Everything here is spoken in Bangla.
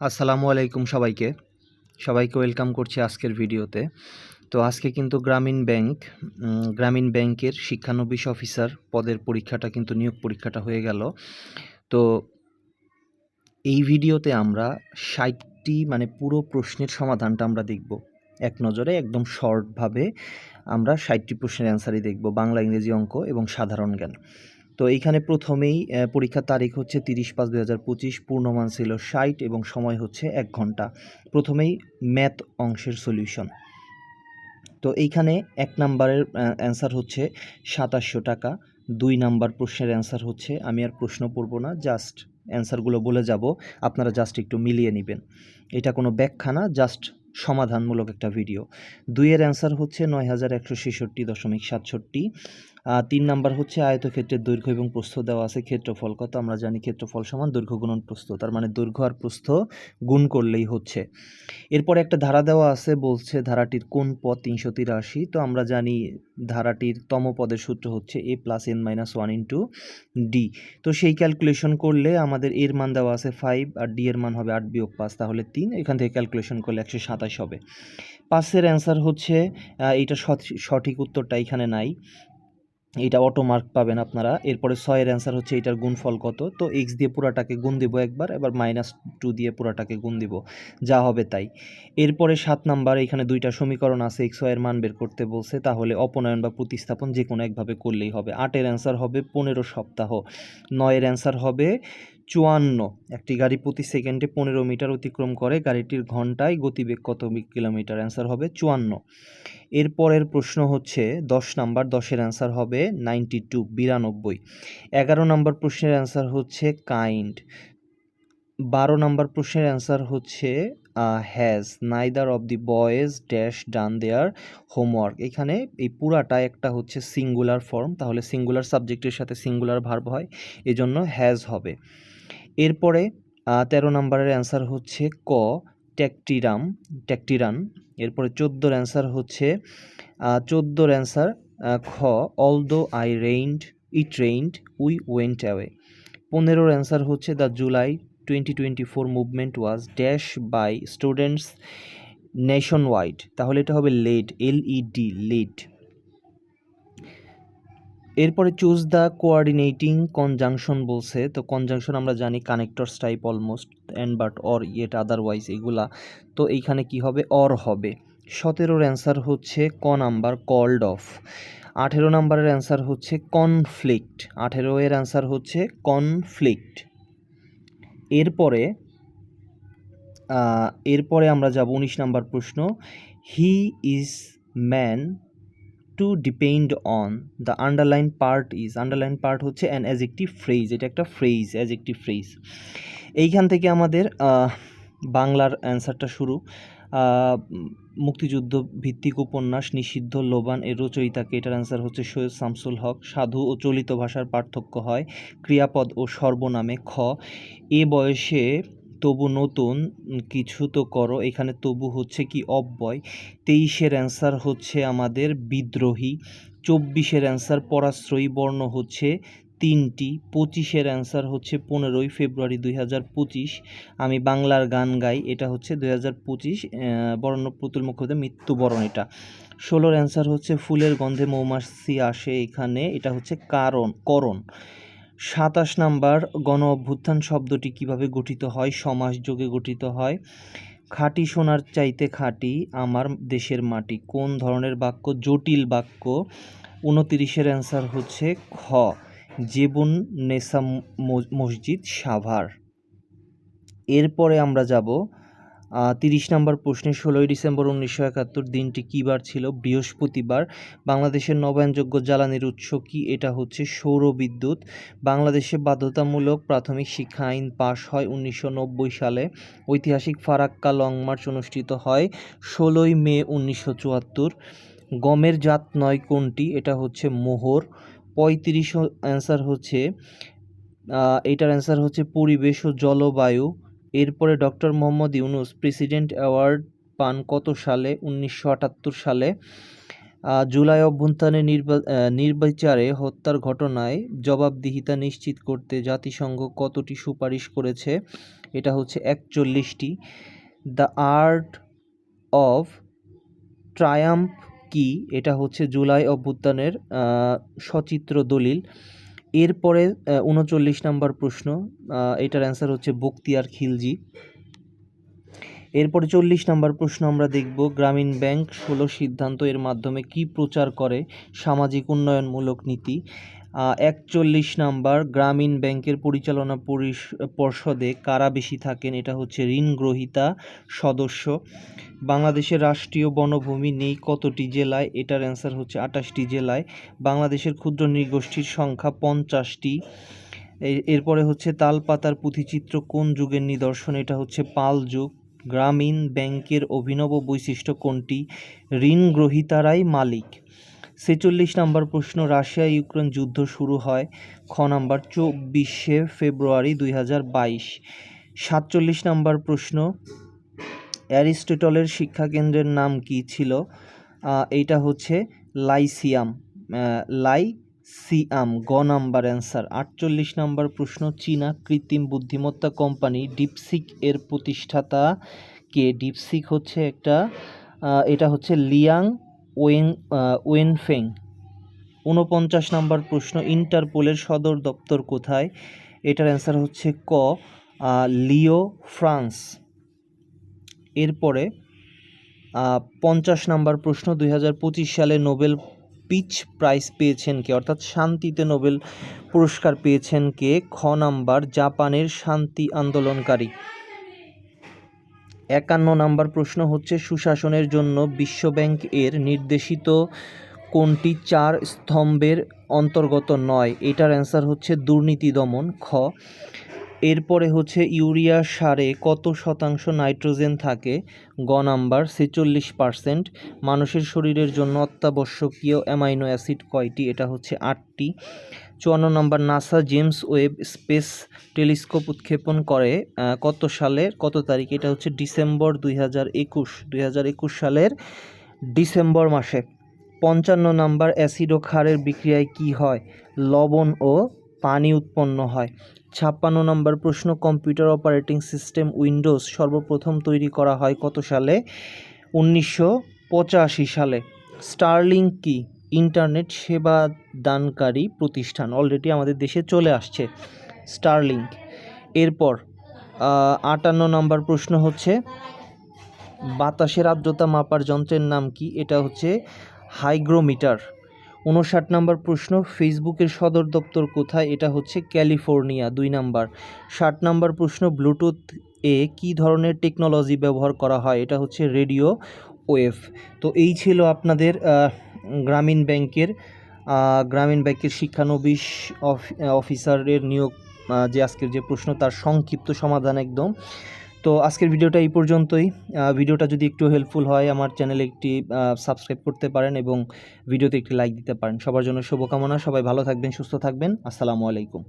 আসসালামু আলাইকুম সবাইকে। সবাইকে ওয়েলকাম করছি আজকের ভিডিওতে। তো আজকে কিন্তু গ্রামীণ ব্যাংক গ্রামীণ ব্যাংকের শিক্ষানবিশ অফিসার পদের পরীক্ষাটা কিন্তু নিয়োগ পরীক্ষাটা হয়ে গেল। তো এই ভিডিওতে আমরা ষাটটি মানে পুরো প্রশ্নের সমাধানটা আমরা দেখব। এক নজরে একদম শর্টভাবে আমরা ষাটটি প্রশ্নের অ্যান্সারই দেখব। বাংলা ইংরেজি অঙ্ক এবং সাধারণ জ্ঞান। তো এইখানে প্রথমেই পরীক্ষার তারিখ হচ্ছে তিরিশ পাঁচ দুই হাজার পঁচিশ, পূর্ণমান ছিল ষাট এবং সময় হচ্ছে এক ঘণ্টা। প্রথমেই ম্যাথ অংশের সলিউশন। তো এইখানে এক নাম্বারের অ্যান্সার হচ্ছে সাতাশশো টাকা, দুই নাম্বার প্রশ্নের অ্যান্সার হচ্ছে, আমি আর প্রশ্ন পড়ব না, জাস্ট অ্যান্সারগুলো বলে যাব, আপনারা জাস্ট একটু মিলিয়ে নেবেন। এটা কোনো ব্যাখ্যা না, জাস্ট সমাধানমূলক একটা ভিডিও। দুইয়ের অ্যান্সার হচ্ছে নয় হাজার একশো ছেষট্টি দশমিক সাতষট্টি তিন নাম্বার হচ্ছে আয়তক্ষেত্রের দৈর্ঘ্য এবং প্রস্থ দেওয়া আছে ক্ষেত্রফল কত? আমরা জানি ক্ষেত্রফল সমান দৈর্ঘ্য গুণন প্রস্থ, তার মানে দৈর্ঘ্য আর প্রস্থ গুণ করলেই হচ্ছে। এরপরে একটা ধারা দেওয়া আছে, বলছে ধারাটির কোন পদ তিনশো তিরাশি? তো আমরা জানি ধারাটির তম পদের সূত্র হচ্ছে a plus n minus one into d তো সেই ক্যালকুলেশন করলে আমাদের এর মান দেওয়া আছে ফাইভ আর ডি এর মান হবে আট বিয়োগ পাঁচ, তাহলে তিন। এখান থেকে ক্যালকুলেশন করলে একশো সাতাশ হবে। পাঁচের অ্যান্সার হচ্ছে এইটা সঠিক উত্তরটা এখানে নাই। এইটা অটো মার্ক পাবেন আপনারা। এরপরে ছয়ের অ্যান্সার হচ্ছে এটার গুণফল কত? তো এক্স দিয়ে পুরাটাকে গুণ দিব একবার, এবার মাইনাস টু দিয়ে পুরাটাকে গুণ দিব। যা হবে তাই। এরপরে সাত নাম্বার, এখানে দুইটা সমীকরণ আছে এক্স ওয়ের মান বের করতে বলছে, তাহলে অপনয়ন বা প্রতিস্থাপন যে কোনো একভাবে করলেই হবে। আটের অ্যান্সার হবে পনেরো সপ্তাহ। নয়ের অ্যান্সার হবে চুয়ান্ন। একটি গাড়ি প্রতি সেকেন্ডে পনেরো মিটার অতিক্রম করে, গাড়িটির ঘন্টায় গতিবেগ কত কিলোমিটার? অ্যান্সার হবে চুয়ান্ন। এরপরের প্রশ্ন হচ্ছে, দশ নাম্বার দশের অ্যান্সার হবে নাইনটি টু, বিরানব্বই। এগারো নাম্বার প্রশ্নের অ্যান্সার হচ্ছে কাইন্ড। বারো নাম্বার প্রশ্নের অ্যান্সার হচ্ছে has. Neither of the boys dash done their homework. এখানে এই পুরাটা একটা হচ্ছে সিঙ্গুলার ফর্ম, তাহলে সিঙ্গুলার সাবজেক্টের সাথে সিঙ্গুলার ভার্ব হয়, এজন্য হ্যাজ হবে। এরপরে তেরো নম্বরের অ্যান্সার হচ্ছে ক, ট্যাকটিরাম, ট্যাকটিরান। এরপরে চোদ্দোর অ্যান্সার হচ্ছে চোদ্দোর অ্যান্সার খ although I rained it rained we went away পনেরোর অ্যান্সার হচ্ছে the July twenty twenty four movement was dash by students nationwide তাহলে এটা হবে led L E D led এরপরে চুজ দ্য কোয়ার্ডিনেটিং কনজাংশন বলছে। তো কনজাংশন আমরা জানি connectors type almost and but or yet otherwise এগুলা। তো এইখানে কি হবে? অর হবে। সতেরোর অ্যান্সার হচ্ছে ক নাম্বার কল্ড অফ আঠেরো নাম্বারের অ্যান্সার হচ্ছে কনফ্লিক্ট আঠেরো এর অ্যান্সার হচ্ছে কনফ্লিক্ট এরপরে এরপরে আমরা যাব উনিশ নাম্বার প্রশ্ন। He is man to depend on the underline part is underline part হচ্ছে অ্যান অ্যাজেক্টিভ ফ্রেজ এটা একটা ফ্রেজ অ্যাজেক্টিভ ফ্রেজ এইখান থেকে আমাদের বাংলার অ্যান্সারটা শুরু। মুক্তিযুদ্ধ ভিত্তিক উপন্যাস, নিষিদ্ধ, লোবান, এর রচয়িতাকে এটার অ্যান্সার হচ্ছে সৈয়দ শামসুল হক। সাধু ও চলিত ভাষার পার্থক্য হয়। ক্রিয়াপদ ও সর্বনামে খ। এ বয়সে তবু নতুন কিছু তো করো। এখানে তবু হচ্ছে কি অব্যয়। তেইশের অ্যান্সার হচ্ছে আমাদের বিদ্রোহী। চব্বিশের অ্যান্সার পরাশ্রয়ী বর্ণ হচ্ছে তিনটি। পঁচিশের অ্যান্সার হচ্ছে পনেরোই ফেব্রুয়ারি দুই হাজার পঁচিশ। আমি বাংলার গান গাই, এটা হচ্ছে দুই হাজার পঁচিশ বরণ্য পুতুল মুখোপাধ্যায় মৃত্যুবরণ এটা। ষোলোর অ্যান্সার হচ্ছে ফুলের গন্ধে মৌমাছি আসে এখানে, এটা হচ্ছে কারণ, করণ। সাতাশ নাম্বার গণ অভ্যুত্থান শব্দটি কীভাবে গঠিত হয়? সমাস যোগে গঠিত হয়। খাঁটি সোনার চাইতে খাঁটি আমার দেশের মাটি। কোন ধরনের বাক্য? জটিল বাক্য। উনতিরিশের অ্যান্সার হচ্ছে খ। জেবুন নেসা মসজিদ সাভার। এরপরে আমরা যাব তিরিশ নম্বর প্রশ্নে ষোলোই ডিসেম্বর উনিশশো একাত্তর দিনটি কী বার ছিল? বৃহস্পতিবার। বাংলাদেশের নবায়নযোগ্য জ্বালানির উৎস কি? এটা হচ্ছে সৌর বিদ্যুৎ। বাংলাদেশে বাধ্যতামূলক প্রাথমিক শিক্ষা আইন পাশ হয় উনিশশো নব্বই সালে। ঐতিহাসিক ফারাক্কা লং মার্চ অনুষ্ঠিত হয় ষোলোই মে উনিশশো চুয়াত্তর। গমের জাত নয় কোনটি? এটা হচ্ছে মোহর। পঁয়ত্রিশ অ্যান্সার হচ্ছে এটার অ্যান্সার হচ্ছে পরিবেশ ও জলবায়ু। এরপরে doctor Mohammad Yunus president award পান কত সালে? উনিশশো আটাত্তর সালে। জুলাই অভ্যুত্থানে নির্বিচারে হত্যার ঘটনায় জবাবদিহিতা নিশ্চিত করতে জাতিসংঘ কতটি সুপারিশ করেছে? এটা হচ্ছে একচল্লিশটি। দ্য আর্ট অফ ট্রায়াম্প কি? এটা হচ্ছে জুলাই অভ্যুত্থানের সচিত্র দলিল। এরপরে উনচল্লিশ নাম্বার প্রশ্ন এটার অ্যান্সার হচ্ছে বক্তিয়ার খিলজি। এরপরে চল্লিশ নাম্বার প্রশ্ন আমরা দেখব, গ্রামীণ ব্যাংক ষোলো সিদ্ধান্ত এর মাধ্যমে কি প্রচার করে সামাজিক উন্নয়নমূলক নীতি? একচল্লিশ নাম্বার গ্রামীণ ব্যাংকের পরিচালনা পরিষ- পর্ষদে কারা বেশি থাকেন? এটা হচ্ছে ঋণ গ্রহীতা সদস্য। বাংলাদেশের রাষ্ট্রীয় বনভূমি নেই কতটি জেলায়? এটার অ্যান্সার হচ্ছে আটাশটি জেলায়। বাংলাদেশের ক্ষুদ্র নৃগোষ্ঠীর সংখ্যা পঞ্চাশটি। এরপরে হচ্ছে তালপাতার পুঁথিচিত্র কোন যুগের নিদর্শন? এটা হচ্ছে পাল যুগ। গ্রামীণ ব্যাংকের অভিনব বৈশিষ্ট্য কোনটি? ঋণ গ্রহীতারাই মালিক। ছেচল্লিশ নম্বর প্রশ্ন রাশিয়া ইউক্রেন যুদ্ধ শুরু হয় খ নাম্বার চব্বিশে ফেব্রুয়ারি দুই হাজার বাইশ। সাতচল্লিশ নম্বর প্রশ্ন অ্যারিস্টটলের শিক্ষাকেন্দ্রের নাম কি ছিল? এইটা হচ্ছে লাইসিয়াম আহ, লাইসিয়াম গ নাম্বার অ্যান্সার। আটচল্লিশ নম্বর প্রশ্ন চীনা কৃত্রিম বুদ্ধিমত্তা কোম্পানি ডিপসিক এর প্রতিষ্ঠাতা কে? ডিপসিক হচ্ছে একটা এটা হচ্ছে লিয়াং আহ, ওয়েনফেং ঊনপঞ্চাশ নম্বর প্রশ্ন ইন্টারপোলের সদর দপ্তর কোথায়? এটার অ্যান্সার হচ্ছে ক লিও ফ্রান্স। এরপরে পঞ্চাশ নম্বর প্রশ্ন দুই হাজার পঁচিশ সালে নোবেল পিচ প্রাইজ পেয়েছেন কে? অর্থাৎ শান্তিতে নোবেল পুরস্কার পেয়েছেন কে? খ নাম্বার জাপানের শান্তি আন্দোলনকারী। একান্ন নম্বর প্রশ্ন হচ্ছে, সুশাসনের জন্য বিশ্বব্যাংক এর নির্দেশিত কোনটি চার স্তম্ভের অন্তর্গত নয়? এটার অ্যান্সার হচ্ছে দুর্নীতি দমন, খ এরপরে হচ্ছে ইউরিয়া সারে কত শতাংশ নাইট্রোজেন থাকে? গ নাম্বার, ছেচল্লিশ পার্সেন্ট। মানুষের শরীরের জন্য অত্যাবশ্যকীয় অ্যামাইনো অ্যাসিড কয়টি? এটা হচ্ছে আটটি। চুয়ান্ন নম্বর, NASA James Webb space telescope উৎক্ষেপণ করে কত সালের? কত তারিখ? এটা হচ্ছে ডিসেম্বর দুই হাজার একুশ। দুই হাজার একুশ সালের ডিসেম্বর মাসে। পঞ্চান্ন নাম্বার অ্যাসিড ও ক্ষারের বিক্রিয়ায় কি হয়? লবণ ও পানি উৎপন্ন হয়। ছাপ্পান্ন নম্বর প্রশ্ন, কম্পিউটার অপারেটিং সিস্টেম উইন্ডোজ সর্বপ্রথম তৈরি করা হয় কত সালে? উনিশশো পঁচাশি সালে। স্টারলিং কি? ইন্টারনেট সেবা দানকারী প্রতিষ্ঠান। অলরেডি আমাদের দেশে চলে আসছে স্টারলিংক এরপর আটান্ন নম্বর প্রশ্ন হচ্ছে, বাতাসের আর্দ্রতা মাপার যন্ত্রের নাম কি? এটা হচ্ছে হাইগ্রোমিটার। উনষাট নম্বর প্রশ্ন, ফেসবুকের সদর দপ্তর কোথায়? এটা হচ্ছে ক্যালিফোর্নিয়া, দুই নাম্বার। ষাট নম্বর প্রশ্ন, ব্লুটুথ এ কি ধরনের টেকনোলজি ব্যবহার করা হয়? এটা হচ্ছে রেডিও ওয়েভ। তো এই ছিল আপনাদের গ্রামীণ ব্যাংকের গ্রামীণ ব্যাংকের শিক্ষানবিশ অফ- অফিসারের নিয়োগ যে আজকের যে প্রশ্ন, তার সংক্ষিপ্ত সমাধান একদম। তো আজকের ভিডিওটা এই পর্যন্তই। ভিডিওটা যদি একটু হেল্পফুল হয়, আমার চ্যানেলে একটি সাবস্ক্রাইব করতে পারেন এবং ভিডিওতে একটি লাইক দিতে পারেন। সবার জন্য শুভকামনা, সবাই ভালো থাকবেন, সুস্থ থাকবেন। আসসালামু আলাইকুম।